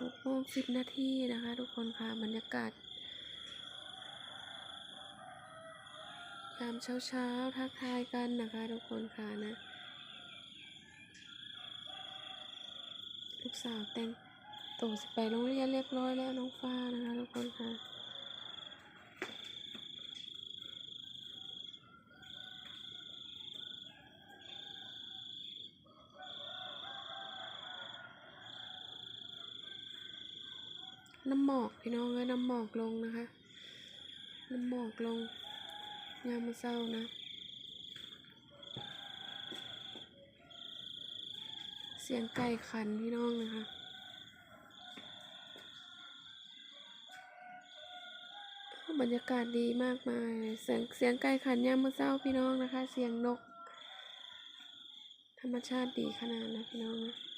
หกโมงสิบนาทีนะคะ ทุกคนค่ะบรรยากาศยามเช้าเช้าๆทักทายกันนะคะ ทุกคนค่ะนะลูกสาวแต่งตัวสิไปโรงเรียนเรียบร้อยแล้วน้องฟ้านะคะ ทุกคนค่ะ น้ำหมอกพี่น้องเอ้ยน้ำหมอกลงนะคะ น้ำหมอกลงยามมื้อเช้านะเสียงไก่ขันพี่น้องนะคะบรรยากาศดีมากมาย เสียงเสียงไก่ขันยามมื้อเช้าพี่น้องนะคะ เสียงนก ธรรมชาติดีขนาดนะพี่น้องนะ